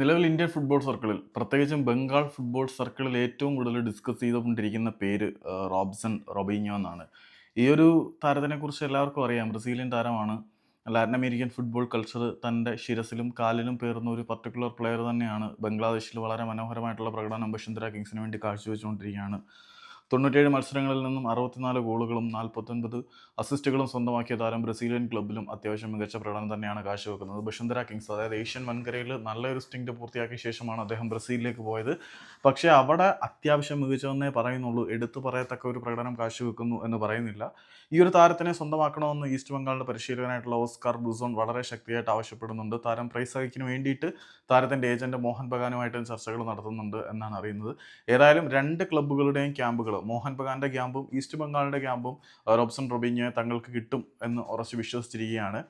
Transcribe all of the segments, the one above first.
നിലവിൽ Indian football സർക്കിളിൽ പ്രത്യേകിച്ചും ബംഗാൾ ഫുട്ബോൾ സർക്കിളിൽ ഏറ്റവും കൂടുതൽ ഡിസ്കസ് ചെയ്തുകൊണ്ടിരിക്കുന്ന പേര് റോബ്സൺ റൊബീഞ്ഞോ എന്നാണ്. ഈ ഒരു താരത്തിനെക്കുറിച്ച് എല്ലാവർക്കും അറിയാം. ബ്രസീലിയൻ താരമാണ്. ലാറ്റിൻ അമേരിക്കൻ ഫുട്ബോൾ കൾച്ചർ തന്റെ ശിരസിലും കാലിലും പേറുന്ന ഒരു പർട്ടിക്കുലർ പ്ലെയർ തന്നെയാണ്. ബംഗ്ലാദേശിൽ വളരെ മനോഹരമായിട്ടുള്ള പ്രകടനം ബഷന്തര കിങ്സിന് വേണ്ടി കാഴ്ചവെച്ചുകൊണ്ടിരിക്കുകയാണ്. തൊണ്ണൂറ്റേഴ് മത്സരങ്ങളിൽ നിന്നും അറുപത്തിനാല് ഗോളുകളും നാൽപ്പത്തൊൻപത് അസിസ്റ്റുകളും സ്വന്തമാക്കിയ താരം ബ്രസീലിയൻ ക്ലബിലും അത്യാവശ്യം മികച്ച പ്രകടനം തന്നെയാണ് കാഴ്ചവെക്കുന്നത്. ബഷുന്ധര കിങ്സ് അതായത് ഏഷ്യൻ വൻകരയിൽ നല്ലൊരു സ്റ്റിംഗ് പൂർത്തിയാക്കിയ ശേഷമാണ് അദ്ദേഹം ബ്രസീലിലേക്ക് പോയത്. പക്ഷേ അവിടെ അത്യാവശ്യം മികച്ചതെന്നേ പറയുന്നുള്ളൂ. എടുത്തു പറയത്തക്ക ഒരു പ്രകടനം കാഴ്ചവെക്കുന്നു എന്ന് പറയുന്നില്ല. ഈ ഒരു താരത്തിനെ സ്വന്തമാക്കണമെന്ന് ഈസ്റ്റ് ബംഗാളിന്റെ പരിശീലകനായിട്ടുള്ള ഓസ്കാർ ബ്ലൂസോൺ വളരെ ശക്തിയായിട്ട് ആവശ്യപ്പെടുന്നുണ്ട്. താരം പ്രൈസ് ഹൈക്കിന് വേണ്ടിയിട്ട് താരത്തിന്റെ ഏജന്റ് മോഹൻ ബഗാനുമായിട്ടും ചർച്ചകൾ നടത്തുന്നുണ്ട് എന്നാണ് അറിയുന്നത്. ഏതായാലും രണ്ട് ക്ലബ്ബുകളുടെയും ക്യാമ്പുകൾ മോഹൻ ബഗാന്റെ ക്യാമ്പും ഈസ്റ്റ് ബംഗാളിന്റെ ക്യാമ്പും റോബ്സൺ റൊബിഞ്ഞെ തങ്ങൾക്ക് കിട്ടും എന്ന് ഉറച്ച് വിശ്വസിച്ചിരിക്കുകയാണ്.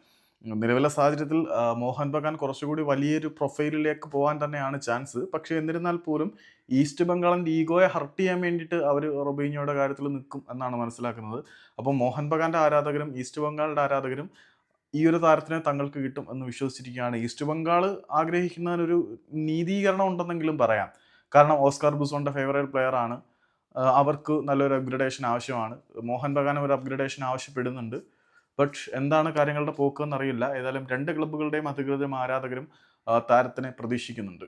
നിലവിലെ സാഹചര്യത്തിൽ മോഹൻ ബഗാൻ കുറച്ചുകൂടി വലിയൊരു പ്രൊഫൈലിലേക്ക് പോകാൻ തന്നെയാണ് ചാൻസ്. പക്ഷേ എന്നിരുന്നാൽ പോലും ഈസ്റ്റ് ബംഗാളിന്റെ ഈഗോയെ ഹർട്ട് ചെയ്യാൻ വേണ്ടിയിട്ട് അവർ റൊബീനിയോടെ കാര്യത്തിൽ നിൽക്കും എന്നാണ് മനസ്സിലാക്കുന്നത്. അപ്പോൾ മോഹൻ ബഗാന്റെ ആരാധകരും ഈസ്റ്റ് ബംഗാളിന്റെ ആരാധകരും ഈ ഒരു താരത്തിനെ തങ്ങൾക്ക് കിട്ടും എന്ന് വിശ്വസിച്ചിരിക്കുകയാണ്. ഈസ്റ്റ് ബംഗാൾ ആഗ്രഹിക്കുന്നതിനൊരു നീതീകരണം ഉണ്ടെന്നെങ്കിലും പറയാം. കാരണം ഓസ്കാർ ബുസോണിന്റെ ഫേവറേറ്റ് പ്ലെയർ ആണ് അവർക്ക് നല്ലൊരു അപ്ഗ്രഡേഷൻ ആവശ്യമാണ്. മോഹൻ ബഗാനും ഒരു അപ്ഗ്രഡേഷൻ ആവശ്യപ്പെടുന്നുണ്ട്. ബട്ട് എന്താണ് കാര്യങ്ങളുടെ പോക്ക് എന്നറിയില്ല. ഏതായാലും രണ്ട് ക്ലബ്ബുകളുടെയും അധികൃതരും ആരാധകരും താരത്തിനെ പ്രതീക്ഷിക്കുന്നുണ്ട്.